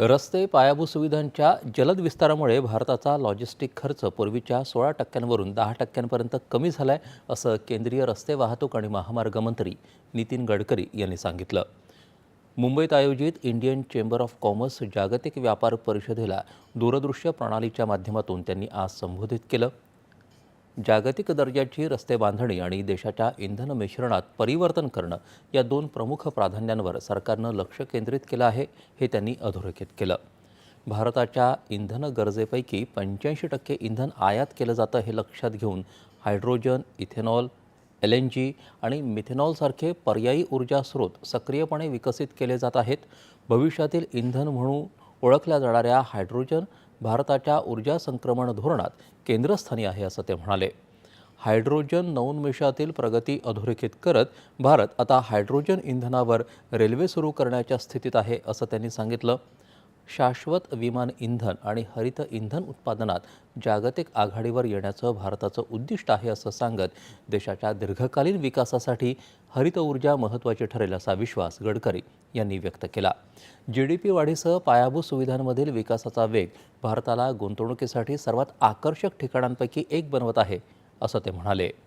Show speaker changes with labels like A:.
A: रस्ते पायाभूत सुविधांच्या जलद विस्तारामुळे भारताचा लॉजिस्टिक खर्च पूर्वीच्या सोळा टक्क्यांवरून दहा टक्क्यांपर्यंत कमी झाला आहे असं केंद्रीय रस्ते वाहतूक आणि महामार्ग मंत्री नितीन गडकरी यांनी सांगितलं मुंबईत आयोजित इंडियन चेंबर ऑफ कॉमर्स जागतिक व्यापार परिषदेला दूरदृश्य प्रणालीच्या माध्यमातून त्यांनी आज संबोधित केलं जागतिक दर्जाची रस्ते बांधणी आणि देशाच्या इंधन मिश्रणात परिवर्तन करणं या दोन प्रमुख प्राधान्यांवर सरकारनं लक्ष केंद्रित केलं आहे हे त्यांनी अधोरेखित केलं भारताच्या इंधन गरजेपैकी पंच्याऐंशी टक्के इंधन आयात केलं जातं हे लक्षात घेऊन hydrogen ethanol L N G आणि मिथेनॉलसारखे पर्यायी ऊर्जा स्रोत सक्रियपणे विकसित केले जात आहेत भविष्यातील इंधन म्हणून ओळखल्या जाणाऱ्या हायड्रोजन भारताच्या ऊर्जा संक्रमण धोरणात केंद्रस्थानी आहे असं ते म्हणाले हायड्रोजन नवोन्मेषातील प्रगती अधोरेखित करत भारत आता हायड्रोजन इंधनावर रेल्वे सुरू करण्याच्या स्थितीत आहे असं त्यांनी सांगितलं शाश्वत विमान इंधन आणि हरित इंधन उत्पादनात जागतिक आघाडीवर येण्याचं भारताचं उद्दिष्ट आहे असं सांगत देशाच्या दीर्घकालीन विकासासाठी हरित ऊर्जा महत्त्वाची ठरेल असा विश्वास गडकरी यांनी व्यक्त केला जी डी पी वाढीसह पायाभूत सुविधांमधील विकासाचा वेग भारताला गुंतवणुकीसाठी सर्वात आकर्षक ठिकाणांपैकी एक बनवत आहे असं ते म्हणाले